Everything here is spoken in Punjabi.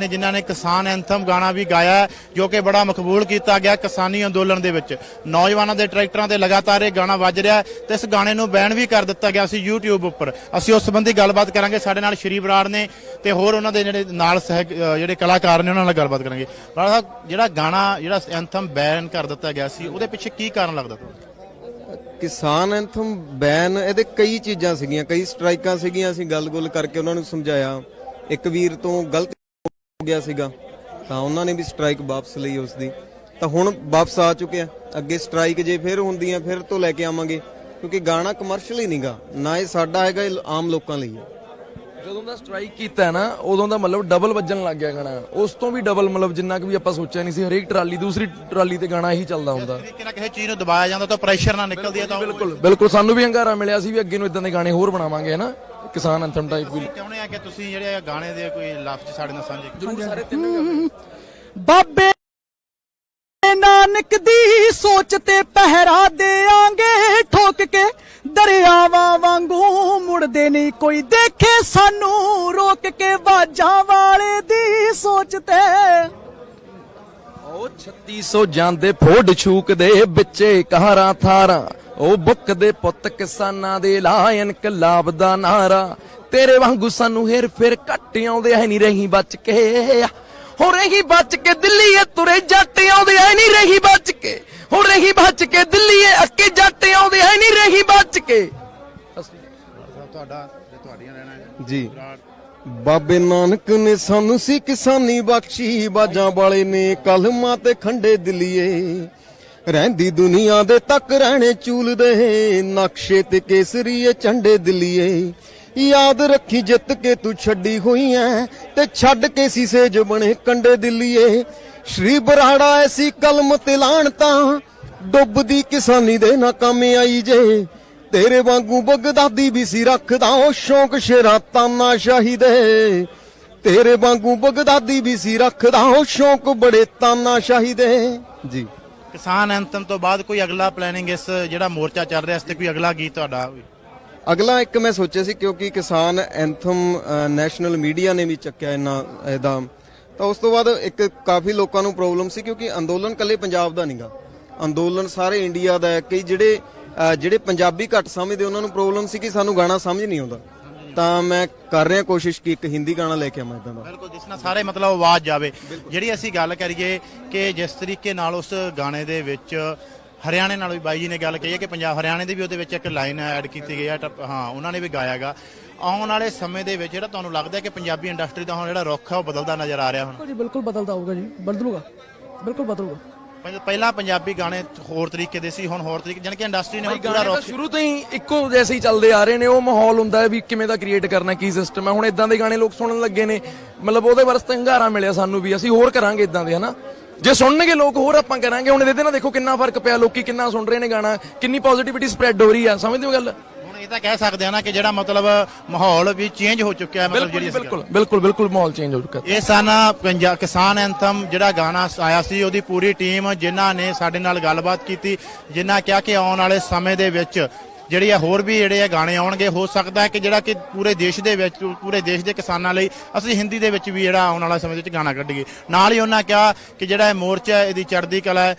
ਨੇ ਜਿਨ੍ਹਾਂ ਨੇ ਕਿਸਾਨ ਐਂਥਮ ਗਾਣਾ ਵੀ ਗਾਇਆ ਜੋ ਕਿ ਬੜਾ ਮਕਬੂਲ ਕੀਤਾ ਗਿਆ ਕਿਸਾਨੀ ਅੰਦੋਲਨ ਦੇ ਵਿੱਚ। ਨੌਜਵਾਨਾਂ ਦੇ ਟਰੈਕਟਰਾਂ ਤੇ ਲਗਾਤਾਰ ਇਹ ਗਾਣਾ ਵੱਜ ਰਿਹਾ ਤੇ ਇਸ ਗਾਣੇ ਨੂੰ ਬੈਨ ਵੀ ਕਰ ਦਿੱਤਾ ਗਿਆ ਸੀ YouTube ਉੱਪਰ। ਅਸੀਂ ਉਸ ਸੰਬੰਧੀ ਗੱਲਬਾਤ ਕਰਾਂਗੇ। ਸਾਡੇ ਨਾਲ ਸ਼੍ਰੀ ਬਰਾੜ ਨੇ ਤੇ ਹੋਰ ਉਹਨਾਂ ਦੇ ਜਿਹੜੇ ਨਾਲ ਜਿਹੜੇ ਕਲਾਕਾਰ ਨੇ ਉਹਨਾਂ ਨਾਲ ਗੱਲਬਾਤ ਕਰਾਂਗੇ। ਬਰਾੜ ਸਾਹਿਬ, ਜਿਹੜਾ ਗਾਣਾ, ਜਿਹੜਾ ਐਂਥਮ ਬੈਨ ਕਰ ਦਿੱਤਾ ਗਿਆ ਸੀ, ਉਹਦੇ ਪਿੱਛੇ ਕੀ ਕਾਰਨ ਲੱਗਦਾ ਤੁਹਾਨੂੰ? ਕਿਸਾਨ ਐਂਥਮ ਬੈਨ, ਇਹਦੇ ਕਈ ਚੀਜ਼ਾਂ ਸੀਗੀਆਂ, ਕਈ ਸਟ੍ਰਾਈਕਾਂ ਸੀਗੀਆਂ, ਅਸੀਂ ਗੱਲ-ਗੁੱਲ ਕਰਕੇ ਉਹਨਾਂ ਨੂੰ ਸਮਝਾਇਆ। ਇੱਕ ਵੀਰ ਤੋਂ ਗਲਤ ਗਿਆ ਸੀਗਾ ਤਾਂ ਉਹਨਾਂ ਨੇ ਵੀ ਸਟ੍ਰਾਈਕ ਵਾਪਸ ਲਈ ਉਸ ਦੀ ਤਾਂ ਹੁਣ ਵਾਪਸ ਆ ਚੁੱਕਿਆ ਅੱਗੇ ਸਟ੍ਰਾਈਕ ਜੇ ਫਿਰ ਹੁੰਦੀਆਂ ਫਿਰ ਤੋਂ ਲੈ ਕੇ ਆਵਾਂਗੇ ਕਿਉਂਕਿ ਗਾਣਾ ਕਮਰਸ਼ੀਅਲ ਹੀ ਨਹੀਂਗਾ ਨਾ ਇਹ ਸਾਡਾ ਹੈਗਾ ਇਹ ਆਮ ਲੋਕਾਂ ਲਈ ਹੈ। ਜਦੋਂ ਦਾ ਸਟ੍ਰਾਈਕ ਕੀਤਾ ਨਾ ਉਦੋਂ ਦਾ ਮਤਲਬ ਡਬਲ ਵੱਜਣ ਲੱਗ ਗਿਆ ਗਾਣਾ। ਉਸ ਤੋਂ ਵੀ ਡਬਲ ਮਤਲਬ ਜਿੰਨਾ ਕਿ ਵੀ ਆਪਾਂ ਸੋਚਿਆ ਨਹੀਂ ਸੀ ਹਰੇਕ ਟਰਾਲੀ ਦੂਸਰੀ ਟਰਾਲੀ ਤੇ ਗਾਣਾ ਇਹੀ ਚੱਲਦਾ ਹੁੰਦਾ। ਤਰੀਕੇ ਨਾਲ ਕਿਸੇ ਚੀਜ਼ ਨੂੰ ਦਬਾਇਆ ਜਾਂਦਾ ਤਾਂ ਪ੍ਰੈਸ਼ਰ ਨਾਲ ਨਿਕਲਦੀ ਤਾਂ ਬਿਲਕੁਲ ਬਿਲਕੁਲ। ਸਾਨੂੰ ਵੀ ਹੰਗਾਰਾ ਮਿਲਿਆ ਸੀ ਵੀ ਅੱਗੇ ਨੂੰ ਇਦਾਂ ਦੇ ਗਾਣੇ ਹੋਰ ਬਣਾਵਾਂਗੇ ਹਨਾ ਕਿਸਾਨ ਐਂਥਮ ਟਾਈਪ ਵੀ ਚਾਹੁੰਦੇ ਆ ਕਿ ਤੁਸੀਂ ਜਿਹੜੇ ਗਾਣੇ ਦੇ ਕੋਈ ਲਫ਼ਜ਼ ਸਾਡੇ ਨਾਲ ਸਾਂਝੇ ਕਰੋ। ਜ਼ਰੂਰ ਸਾਰੇ ਤਿੰਨੇ ਬਾਬੇ ਨਾਨਕ ਦੀ ਸੋਚ ਤੇ ਪਹਿਰਾ ਦੇਾਂਗੇ ਠੋਕ ਕੇ ਦਰਿਆਵਾਂ ਵਾਂਗੂ ਮੁੜਦੇ ਨਹੀਂ। ਕੋਈ ਦੇਖੇ ਸਾਨੂੰ ਰੋਕ ਕੇ ਬਾਜਾਂ ਵਾਲੇ ਦੀ ਸੋਚ ਤੇ। ਉਹ 3600 ਜਾਂਦੇ ਫੋੜ ਛੂਕ ਦੇ ਵਿੱਚੇ ਕਹਾਰਾਂ ਥਾਰਾਂ। ਉਹ ਬੁੱਕ ਦੇ ਪੁੱਤ ਕਿਸਾਨਾਂ ਦੇ ਲਾਇਨ ਕਲਾਬ ਦਾ ਨਾਰਾ। ਤੇਰੇ ਵਾਂਗੂ ਸਾਨੂੰ ਹੇਰ ਫਿਰ ਘੱਟ ਆਉਂਦੇ ਐ ਨਹੀਂ ਰਹੀ ਬਚ ਕੇ। ਹੋ ਰਹੀ ਬਚ ਕੇ ਦਿੱਲੀ ਏ ਤੁਰੇ ਜੱਟ ਆਉਂਦੇ ਐ ਨਹੀਂ ਰਹੀ ਬਚ ਕੇ। ਹੋ ਰਹੀ ਬਚ ਕੇ ਦਿੱਲੀ ਏ ਅੱਕੇ ਜੱਟ ਆਉਂਦੇ ਐ ਨਹੀਂ ਰਹੀ ਬਚ ਕੇ। ਤੁਹਾਡਾ ਜੇ ਤੁਹਾਡੀਆਂ ਰਹਿਣਾ ਜੀ। ਬਾਬੇ ਨਾਨਕ ਨੇ ਸਾਨੂੰ ਸੀ ਕਿਸਾਨੀ ਬਖਸ਼ੀ, ਬਾਜਾਂ ਵਾਲੇ ਨੇ ਕਲਮਾਂ ਤੇ ਖੰਡੇ ਦਿੱਲੀਏ। ਰਹਿੰਦੀ ਦੁਨੀਆ ਦੇ ਤੱਕ ਰਹਿਣੇ ਚੂਲਦੇ ਨਕਸ਼ੇ ਤੇ ਕੇਸਰੀਏ ਝੰਡੇ ਦਿੱਲੀਏ। ਯਾਦ ਰੱਖੀ ਜਿੱਤ ਕੇ ਤੂੰ ਛੱਡੀ ਹੋਈ ਐ ਤੇ ਛੱਡ ਕੇ ਸੀਸੇ ਜ ਬਣੇ ਕੰਡੇ ਦਿੱਲੀਏ। ਸ਼੍ਰੀ ਬਰਾੜਾ ਐਸੀ ਕਲਮ ਤੇ ਲਾਣ ਤਾਂ ਡੁੱਬਦੀ ਕਿਸਾਨੀ ਦੇ ਨਾ ਕੰਮ ਆਈ ਜੇ। ਤੇਰੇ ਵਾਂਗੂ ਬਗਦਾਦੀ ਵੀ ਸੀ ਰੱਖਦਾ ਉਹ ਸ਼ੌਂਕ ਸ਼ੇਰਾ ਤਾਨਾ ਸ਼ਾਹੀ ਦੇ ਤੇਰੇ ਵਾਂਗੂ ਬਗਦਾਦੀ ਵੀ ਸੀ ਰੱਖਦਾ ਉਹ ਸ਼ੌਂਕ ਬੜੇ ਤਾਨਾ ਸ਼ਾਹੀ ਦੇ ਜੀ। ਕਿਸਾਨ ਐਂਥਮ ਤੋਂ ਬਾਅਦ ਕੋਈ ਅਗਲਾ ਪਲੈਨਿੰਗ ਇਸ ਜਿਹੜਾ ਮੋਰਚਾ ਚੱਲ ਰਿਹਾ, ਇਸ ਤੇ ਕੋਈ ਅਗਲਾ ਗੀਤ ਤੁਹਾਡਾ ਅਗਲਾ ਇੱਕ ਮੈਂ ਸੋਚਿਆ ਸੀ ਕਿਉਂਕਿ ਕਿਸਾਨ ਐਂਥਮ ਨੈਸ਼ਨਲ ਮੀਡੀਆ ਨੇ ਵੀ ਚੱਕਿਆ ਇਹਨਾਂ ਇਹਦਾ। ਤਾਂ ਉਸ ਤੋਂ ਬਾਅਦ ਇੱਕ ਕਾਫੀ ਲੋਕਾਂ ਨੂੰ ਪ੍ਰੋਬਲਮ ਸੀ ਕਿਉਂਕਿ ਅੰਦੋਲਨ ਕੱਲੇ ਪੰਜਾਬ ਦਾ ਨਹੀਂਗਾ ਅੰਦੋਲਨ ਸਾਰੇ ਇੰਡੀਆ ਦਾ ਹੈ। ਕਈ ਜਿਹੜੇ ਜਿਹੜੇ ਪੰਜਾਬੀ ਘੱਟ ਸਮਝਦੇ, ਉਹਨਾਂ ਨੂੰ ਪ੍ਰੋਬਲਮ ਸੀ ਕਿ ਸਾਨੂੰ ਗਾਣਾ ਸਮਝ ਨਹੀਂ ਆਉਂਦਾ। ਤਾਂ ਮੈਂ ਕਰ ਰਿਹਾ ਕੋਸ਼ਿਸ਼ ਕਿ ਇੱਕ ਹਿੰਦੀ ਗਾਣਾ ਲੈ ਕੇ ਆਵਾਂ ਇਦਾਂ ਦਾ। ਬਿਲਕੁਲ ਜਿਸ ਨਾਲ ਸਾਰੇ ਮਤਲਬ ਆਵਾਜ਼ ਜਾਵੇ। ਜਿਹੜੀ ਅਸੀਂ ਗੱਲ ਕਰੀਏ ਕਿ ਜਿਸ ਤਰੀਕੇ ਨਾਲ ਉਸ ਗਾਣੇ ਦੇ ਵਿੱਚ ਹਰਿਆਣੇ ਨਾਲ ਵੀ ਬਾਈ ਜੀ ਨੇ ਗੱਲ ਕਹੀ ਹੈ ਕਿ ਪੰਜਾਬ ਹਰਿਆਣੇ ਦੀ ਵੀ ਉਹਦੇ ਵਿੱਚ ਇੱਕ ਲਾਈਨ ਐਡ ਕੀਤੀ ਗਈ ਹੈ ਟੱਪ- ਹਾਂ ਉਹਨਾਂ ਨੇ ਵੀ ਗਾਇਆਗਾ ਆਉਣ ਵਾਲੇ ਸਮੇਂ ਦੇ ਵਿੱਚ ਜਿਹੜਾ ਤੁਹਾਨੂੰ ਲੱਗਦਾ ਹੈ ਕਿ ਪੰਜਾਬੀ ਇੰਡਸਟਰੀ ਦਾ ਹੁਣ ਜਿਹੜਾ ਰੁੱਖ ਹੈ ਉਹ ਬਦਲਦਾ ਨਜ਼ਰ ਆ ਰਿਹਾ ਹੁਣ? ਬਿਲਕੁਲ ਜੀ ਬਿਲਕੁਲ ਬਦਲਦਾ ਹੋਊਗਾ ਜੀ ਬਦਲੂਗਾ ਬਿਲਕੁਲ ਬਦਲੂਗਾ। ਪਹਿ- ਪਹਿਲਾਂ ਪੰਜਾਬੀ ਗਾਣੇ ਹੋਰ ਤਰੀਕੇ ਦੇ ਸੀ ਹੁਣ ਹੋਰ ਤਰੀਕੇ ਜਾਣੀ ਕਿ ਇੰਡਸਟਰੀ ਨੇ ਹੁਣ ਪੂਰਾ ਗਾਣੇ ਤਾਂ ਰੁੱਖ ਸ਼ੁਰੂ ਤੋਂ ਹੀ ਇੱਕੋ ਜੈਸੇ ਹੀ ਚੱਲਦੇ ਆ ਰਹੇ ਨੇ ਉਹ ਮਾਹੌਲ ਹੁੰਦਾ ਹੈ ਵੀ ਕਿਵੇਂ ਦਾ ਕ੍ਰੀਏਟ ਕਰਨਾ ਕੀ ਸਿਸਟਮ ਹੈ। ਹੁਣ ਇਦਾਂ ਦੇ ਗਾਣੇ ਲੋਕ ਸੁਣਨ ਲੱਗੇ ਨੇ ਮਤਲਬ ਉਹਦੇ ਵਾਸਤੇ ਹੰਗਾਰਾ ਮਿਲਿਆ ਸਾਨੂੰ ਵੀ ਅਸੀਂ ਹੋਰ ਕਰਾਂਗੇ ਇਦਾਂ ਦੇ ਹਨਾ? ਜੇ ਸੁਣਨਗੇ ਲੋਕ ਹੋਰ ਆਪਾਂ ਕਰਾਂਗੇ। ਹੁਣ ਇਹਦੇ ਨਾਲ ਦੇਖੋ ਕਿੰਨਾ ਫ਼ਰਕ ਪਿਆ ਲੋਕੀ ਕਿੰਨਾ ਸੁਣ ਰਹੇ ਨੇ ਗਾਣਾ ਕਿੰਨੀ ਪੋਜ਼ਿਟਿਵਿਟੀ ਸਪਰੈਡ ਹੋ ਰਹੀ ਆ ਸਮਝਦੇ ਹੋ ਗੱਲ? ਹੁਣ ਇਹ ਤਾਂ ਕਹਿ ਸਕਦੇ ਆ ਨਾ ਕਿ ਜਿਹੜਾ ਮਤਲਬ ਮਾਹੌਲ ਵੀ ਚੇਂਜ ਹੋ ਚੁੱਕਿਆ ਮਤਲਬ ਜਿਹੜੀ ਅਸੀਂ ਬਿਲਕੁਲ ਬਿਲਕੁਲ ਬਿਲਕੁਲ ਮਾਹੌਲ ਚੇਂਜ ਹੋ ਚੁੱਕਾ ਇਹ ਸਨ ਪੰਜਾਬ ਕਿਸਾਨ ਐਂਥਮ ਜਿਹੜਾ ਗਾਣਾ ਆਇਆ ਸੀ ਉਹਦੀ ਪੂਰੀ ਟੀਮ ਜਿਨ੍ਹਾਂ ਨੇ ਸਾਡੇ ਨਾਲ ਗੱਲਬਾਤ ਕੀਤੀ ਜਿਨ੍ਹਾਂ ਕਿਹਾ ਕਿ ਆਉਣ ਵਾਲੇ ਸਮੇਂ ਦੇ ਵਿੱਚ ਜਿਹੜੀ ਆ ਹੋਰ ਵੀ ਜਿਹੜੇ ਆ ਗਾਣੇ ਆਉਣਗੇ ਹੋ ਸਕਦਾ ਹੈ ਕਿ ਜਿਹੜਾ ਕਿ ਪੂਰੇ ਦੇਸ਼ ਦੇ ਵਿੱਚ ਪੂਰੇ ਦੇਸ਼ ਦੇ ਕਿਸਾਨਾਂ ਲਈ ਅਸੀਂ ਹਿੰਦੀ ਦੇ ਵਿੱਚ ਵੀ ਜਿਹੜਾ ਆਉਣ ਵਾਲਾ ਸਮੇਂ ਦੇ ਵਿੱਚ ਗਾਣਾ ਕੱਢੀਏ। ਨਾਲ ਹੀ ਉਹਨਾਂ ਕਿਹਾ ਕਿ ਜਿਹੜਾ ਇਹ ਮੋਰਚਾ ਇਹਦੀ ਚੜ੍ਹਦੀ ਕਲਾ ਹੈ।